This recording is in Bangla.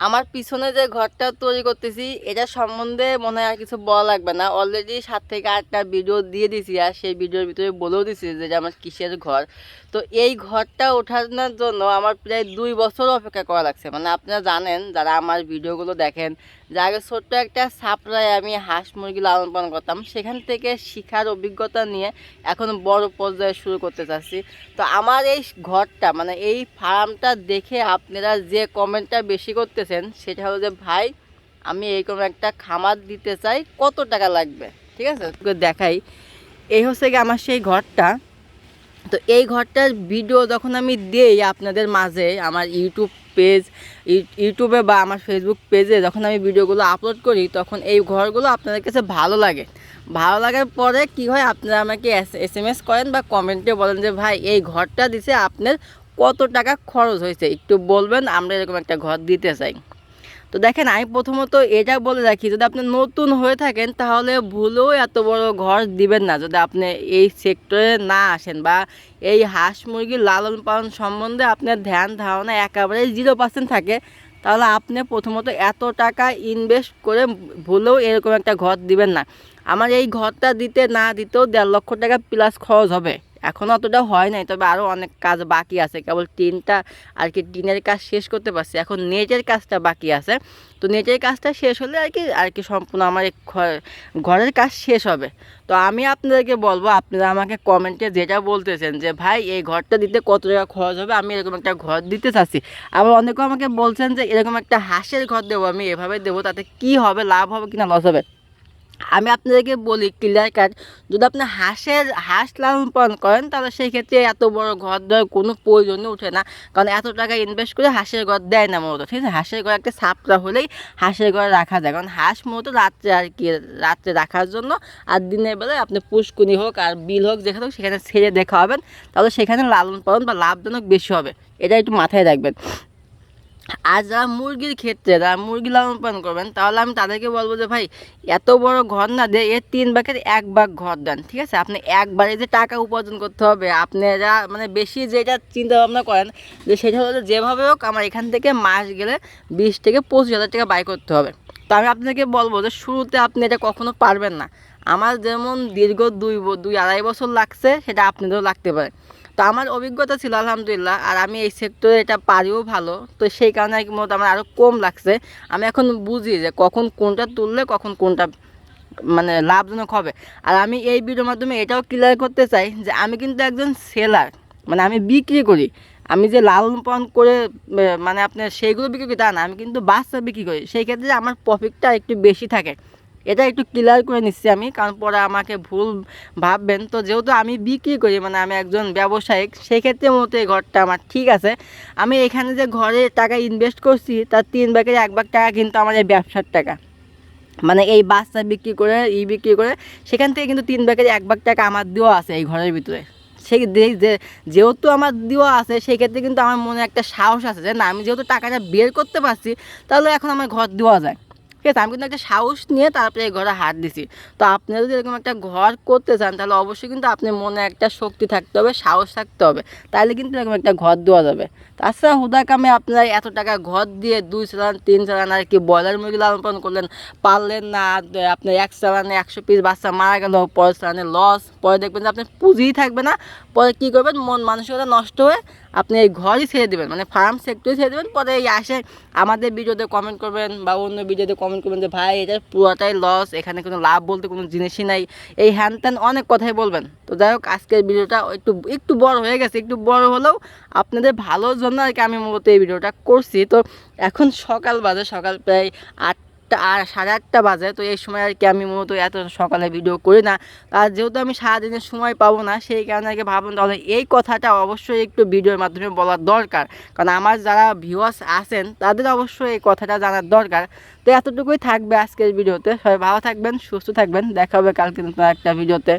আমার পিছনে যে ঘরটা তৈরি করতেছি এটা সম্বন্ধে মনে হয় আর কিছু বলা লাগবে না। অলরেডি সাত থেকে আটটা ভিডিও দিয়ে দিছি আর সেই ভিডিওর ভিতরে বলেও দিছি যে এটা আমার কিসের ঘর। তো এই ঘরটা ওঠানোর জন্য আমার প্রায় দুই বছর অপেক্ষা করা লাগছে। মানে আপনারা জানেন, যারা আমার ভিডিওগুলো দেখেন, যে আগে ছোট্ট একটা সাপড়ায় আমি হাঁস মুরগি লালন পালন করতাম, সেখান থেকে শিখার অভিজ্ঞতা নিয়ে এখন বড় পর্যায়ে শুরু করতে চাচ্ছি। তো আমার এই ঘরটা মানে এই ফার্মটা দেখে আপনারা যে কমেন্টটা বেশি করতেছেন সেটা হলো যে, ভাই, আমি এইরকম একটা খামার দিতে চাই, কত টাকা লাগবে? ঠিক আছে? দেখাই। এই হচ্ছে কি আমার সেই ঘরটা। তো এই ঘরটার ভিডিও যখন আমি দেই আপনাদের মাঝে, আমার ইউটিউব পেজ ইউটিউবে বা আমার ফেসবুক পেজে যখন আমি ভিডিওগুলো আপলোড করি, তখন এই ঘরগুলো আপনাদের কাছে ভালো লাগে। ভালো লাগার পরে কি হয়, আপনারা আমাকে এস এম এস করেন বা কমেন্টে বলেন যে, ভাই, এই ঘরটা দিছে আপনার কত টাকা খরচ হয়েছে? একটু বলবেন, আমরা এরকম একটা ঘর দিতে চাই। তো দেখেন, আমি প্রথমত এটা বলে রাখি, যদি আপনি নতুন হয়ে থাকেন, তাহলে ভুলেও এত বড় ঘর দিবেন না। যদি আপনি এই সেক্টরে না আসেন বা এই হাঁস মুরগির লালন পালন সম্বন্ধে আপনার ধ্যান ধারণা একেবারে জিরো পার্সেন্ট থাকে, তাহলে আপনি প্রথমত এত টাকা ইনভেস্ট করে ভুলেও এরকম একটা ঘর দিবেন না। আমার এই ঘরটা দিতে না দিতেও দেড় লক্ষ টাকা প্লাস খরচ হবে। এখনও অতটা হয় নাই, তবে আরও অনেক কাজ বাকি আছে। কেবল টিনটা আর কি টিনের কাজ শেষ করতে পারছি। এখন নেটের কাজটা বাকি আছে। তো নেটের কাজটা শেষ হলে আর কি আর কি সম্পূর্ণ আমার ঘরের কাজ শেষ হবে। তো আমি আপনাদেরকে বলব, আপনারা আমাকে কমেন্টে যেটা বলতেছেন যে, ভাই, এই ঘরটা দিতে কত টাকা খরচ হবে? আমি এরকম একটা ঘর দিতে চাচ্ছি। আবার অনেকেও আমাকে বলছেন যে, এরকম একটা হাঁসের ঘর দেবো, আমি এভাবে দেবো, তাতে কি হবে? লাভ হবে কি না লস হবে? আমি আপনাদেরকে বলি ক্লিয়ার কাট যদি আপনি হাঁসের, হাঁস লালন পালন করেন, তাহলে সেই ক্ষেত্রে এত বড় ঘর দেওয়ার কোনো প্রয়োজনই ওঠে না। কারণ এত টাকা ইনভেস্ট করে হাঁসের ঘর দেয় না মূলত, ঠিক আছে? হাঁসের ঘর একটা সাপটা হলেই হাঁসের ঘরে রাখা যায়। কারণ হাঁস মূলত রাত্রে আর কি, রাত্রে রাখার জন্য আর দিনের বেলায় আপনি পুষ্কুনি হোক আর বিল হোক যেখানে হোক সেখানে ছেড়ে দেখা হবেন তাহলে সেখানে লালন পালন বা লাভজনক বেশি হবে। এটা একটু মাথায় রাখবেন। আর যারা মুরগির ক্ষেত্রে, যারা মুরগি লালন পালন করবেন, তাহলে আমি তাদেরকে বলব যে, ভাই, এত বড় ঘর না দিয়ে এর তিন ভাগের এক ভাগ ঘর দেন, ঠিক আছে? আপনি একবারে যে টাকা উপার্জন করতে হবে আপনারা মানে বেশি যেটা চিন্তা ভাবনা করেন, যে সেটা হলো যেভাবে হোক আমার এখান থেকে মাস গেলে বিশ থেকে পঁচিশ হাজার টাকা বাই করতে হবে। তো আমি আপনাকে বলব যে, শুরুতে আপনি এটা কখনো পারবেন না। আমার যেমন দীর্ঘ দুই দুই আড়াই বছর লাগছে, সেটা আপনাদেরও লাগতে পারে। তো আমার অভিজ্ঞতা ছিল, আলহামদুলিল্লাহ। আর আমি এই সেক্টরে এটা পারিও ভালো। তো সেই কারণে মূলত আমার আরও কম লাগছে। আমি এখন বুঝি যে কখন কোনটা তুললে কখন কোনটা মানে লাভজনক হবে। আর আমি এই ভিডিওর মাধ্যমে এটাও ক্লিয়ার করতে চাই যে আমি কিন্তু একজন সেলার মানে আমি বিক্রি করি। আমি যে লালন পালন করে মানে আপনার সেইগুলো বিক্রি করি তা না, আমি কিন্তু বাচ্চা বিক্রি করি। সেই ক্ষেত্রে আমার প্রফিটটা একটু বেশি থাকে। এটা একটু ক্লিয়ার করে নিচ্ছি আমি, কারণ পরে আমাকে ভুল ভাববেন। তো যেহেতু আমি বিক্রি করি মানে আমি একজন ব্যবসায়িক, সেক্ষেত্রে মতো এই ঘরটা আমার ঠিক আছে। আমি এখানে যে ঘরে টাকা ইনভেস্ট করছি, তার তিন ভাগের এক ভাগ টাকা কিন্তু আমার এই ব্যবসার টাকা। মানে এই বাচ্চা বিক্রি করে, ই বিক্রি করে, সেখান থেকে কিন্তু তিন ভাগের এক ভাগ টাকা আমার দেওয়া আছে এই ঘরের ভিতরে। সেই যেহেতু আমার দেওয়া আছে সেই ক্ষেত্রে কিন্তু আমার মনে একটা সাহস আছে যে, না, আমি যেহেতু টাকাটা বের করতে পারছি, তাহলে এখন আমার ঘর দেওয়া যায়। ঠিক আছে, আমি কিন্তু একটা সাহস নিয়ে তারপরে এই ঘরে হাত দিছি। তো আপনি যদি এরকম একটা ঘর করতে চান, তাহলে অবশ্যই কিন্তু আপনার মনে একটা শক্তি থাকতে হবে, সাহস থাকতে হবে। তাহলে কিন্তু এরকম একটা ঘর দেওয়া যাবে। তাছাড়া হুদা কামে আপনার এত টাকা ঘর দিয়ে দুই চালান, তিন চালান, আর কি ব্রয়লার মুরগি লালন পালন করলেন, পারলেন না আপনার এক চালানে একশো পিস বাচ্চা মারা গেল, পরের চালানে লস পরে দেখবেন যে আপনার পুঁজিই থাকবে না পরে কী করবেন, মন মানসিকতা নষ্ট হয়ে আপনি এই ঘরই ছেড়ে দেবেন মানে ফার্ম সেক্টরই ছেড়ে দেবেন। পরে এই আসে আমাদের ভিডিওতে কমেন্ট করবেন বা অন্য ভিডিওতে কমেন্ট করবেন যে, ভাই, এটা পুরোটাই লস এখানে কোনো লাভ বলতে কোনো জিনিসই নাই। এই হ্যান ত্যান অনেক কথাই বলবেন। তো যাই হোক, আজকের ভিডিওটা একটু একটু বড় হয়ে গেছে, একটু বড় হলেও আপনাদের ভালোর জন্য আর কি আমি মূলত এই ভিডিওটা করছি। তো এখন সকাল বাজে, সকাল প্রায় আটটা আর সাড়ে আটটা বাজে, তো এই সময় আর কি আমি মূলত এত সকালে ভিডিও করি না। আর যেহেতু আমি সারাদিনের সময় পাবো না, সেই কারণে আর কি ভাবুন তাহলে এই কথাটা অবশ্যই একটু ভিডিওর মাধ্যমে বলার দরকার। কারণ আমার যারা ভিউয়ার্স আছেন, তাদের অবশ্যই এই কথাটা জানার দরকার। তো এতটুকুই থাকবে আজকের ভিডিওতে সবাই ভালো থাকবেন, সুস্থ থাকবেন। দেখা হবে কালকে নতুন একটা ভিডিওতে